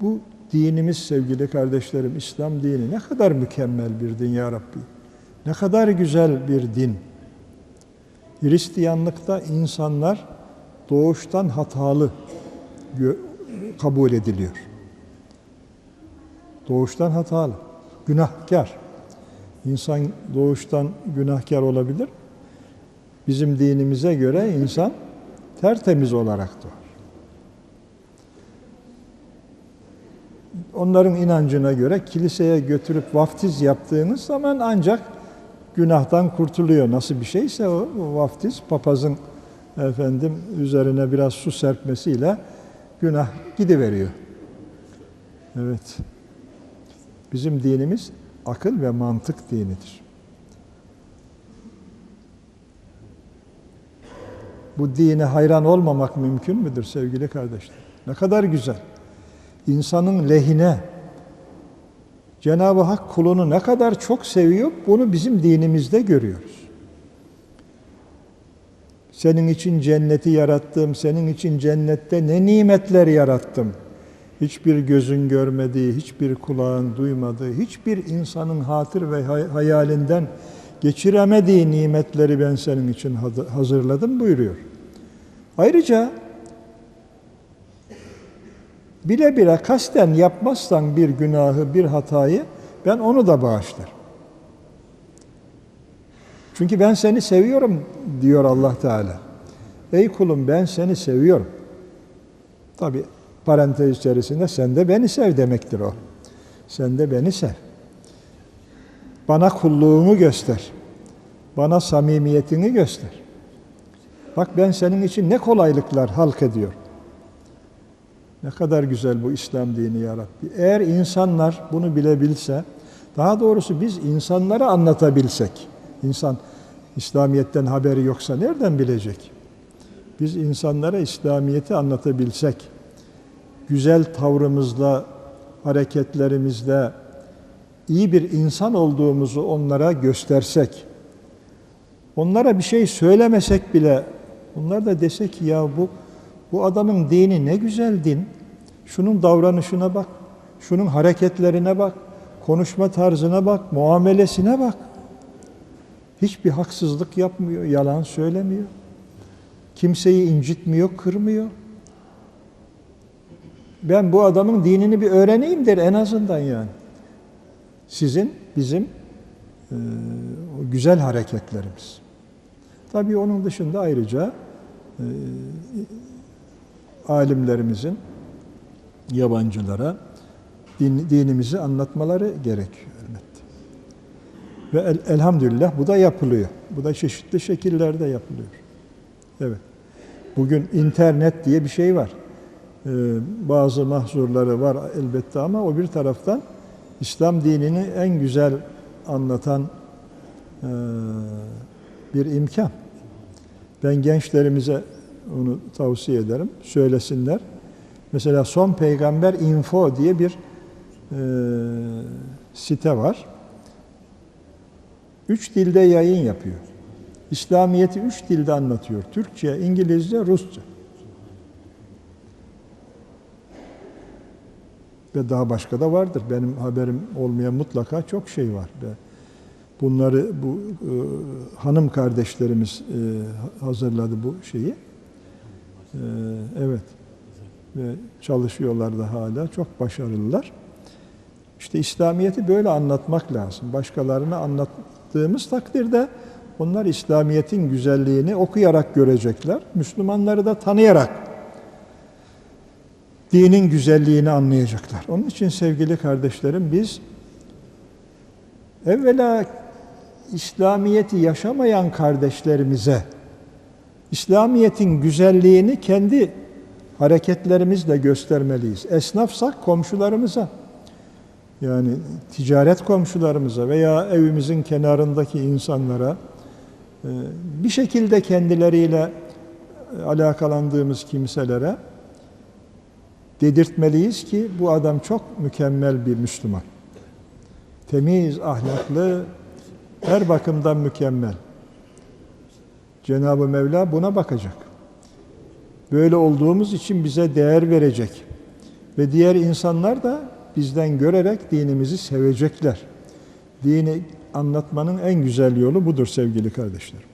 Bu dinimiz sevgili kardeşlerim, İslam dini ne kadar mükemmel bir din ya Rabbi. Ne kadar güzel bir din. Hristiyanlıkta insanlar doğuştan hatalı kabul ediliyor. Doğuştan hatalı, günahkar. İnsan doğuştan günahkar olabilir. Bizim dinimize göre insan tertemiz olarak doğar. Onların inancına göre kiliseye götürüp vaftiz yaptığınız zaman ancak günahtan kurtuluyor. Nasıl bir şeyse o, o vaftiz papazın efendim üzerine biraz su serpmesiyle günah gidiveriyor. Evet. Bizim dinimiz akıl ve mantık dinidir. Bu dine hayran olmamak mümkün müdür sevgili kardeşler? Ne kadar güzel. İnsanın lehine Cenab-ı Hak kulunu ne kadar çok seviyor bunu bizim dinimizde görüyoruz. Senin için cenneti yarattım, senin için cennette ne nimetler yarattım. Hiçbir gözün görmediği, hiçbir kulağın duymadığı, hiçbir insanın hatır ve hayalinden geçiremediği nimetleri ben senin için hazırladım buyuruyor. Ayrıca bile bile kasten yapmazsan bir günahı, bir hatayı ben onu da bağışlarım. Çünkü ben seni seviyorum diyor Allah Teala. Ey kulum ben seni seviyorum. Tabi parantez içerisinde sen de beni sev demektir o. Sen de beni sev. Bana kulluğumu göster. Bana samimiyetini göster. Bak ben senin için ne kolaylıklar halk ediyor. Ne kadar güzel bu İslam dini ya. Eğer insanlar bunu bilebilse, daha doğrusu biz insanlara anlatabilsek, insan İslamiyet'ten haberi yoksa nereden bilecek? Biz insanlara İslamiyet'i anlatabilsek, güzel tavrımızla, hareketlerimizle iyi bir insan olduğumuzu onlara göstersek, onlara bir şey söylemesek bile, onlar da desek ki ya bu bu adamın dini ne güzel din. Şunun davranışına bak, şunun hareketlerine bak, konuşma tarzına bak, muamelesine bak. Hiçbir haksızlık yapmıyor, yalan söylemiyor. Kimseyi incitmiyor, kırmıyor. Ben bu adamın dinini bir öğreneyim der en azından yani. Sizin, bizim e, güzel hareketlerimiz. Tabii onun dışında ayrıca e, alimlerimizin yabancılara din, dinimizi anlatmaları gerekiyor elbette. Ve el, elhamdülillah bu da yapılıyor. Bu da çeşitli şekillerde yapılıyor. Evet. Bugün internet diye bir şey var. Ee, bazı mahzurları var elbette ama o bir taraftan İslam dinini en güzel anlatan e, bir imkan. Ben gençlerimize onu tavsiye ederim. Söylesinler. Mesela Son Peygamber Info diye bir e, site var. Üç dilde yayın yapıyor. İslamiyet'i üç dilde anlatıyor. Türkçe, İngilizce, Rusça. Ve daha başka da vardır. Benim haberim olmayan mutlaka çok şey var. Bunları bu e, hanım kardeşlerimiz e, hazırladı bu şeyi. E, evet. Ve çalışıyorlar da hala. Çok başarılılar. İşte İslamiyet'i böyle anlatmak lazım. Başkalarına anlattığımız takdirde onlar İslamiyet'in güzelliğini okuyarak görecekler. Müslümanları da tanıyarak dinin güzelliğini anlayacaklar. Onun için sevgili kardeşlerim biz evvela İslamiyet'i yaşamayan kardeşlerimize İslamiyet'in güzelliğini kendi hareketlerimizle göstermeliyiz. Esnafsak komşularımıza, yani ticaret komşularımıza veya evimizin kenarındaki insanlara e, bir şekilde kendileriyle alakalandığımız kimselere dedirtmeliyiz ki bu adam çok mükemmel bir Müslüman. Temiz, ahlaklı, her bakımdan mükemmel. Cenab-ı Mevla buna bakacak. Böyle olduğumuz için bize değer verecek. Ve diğer insanlar da bizden görerek dinimizi sevecekler. Dini anlatmanın en güzel yolu budur sevgili kardeşlerim.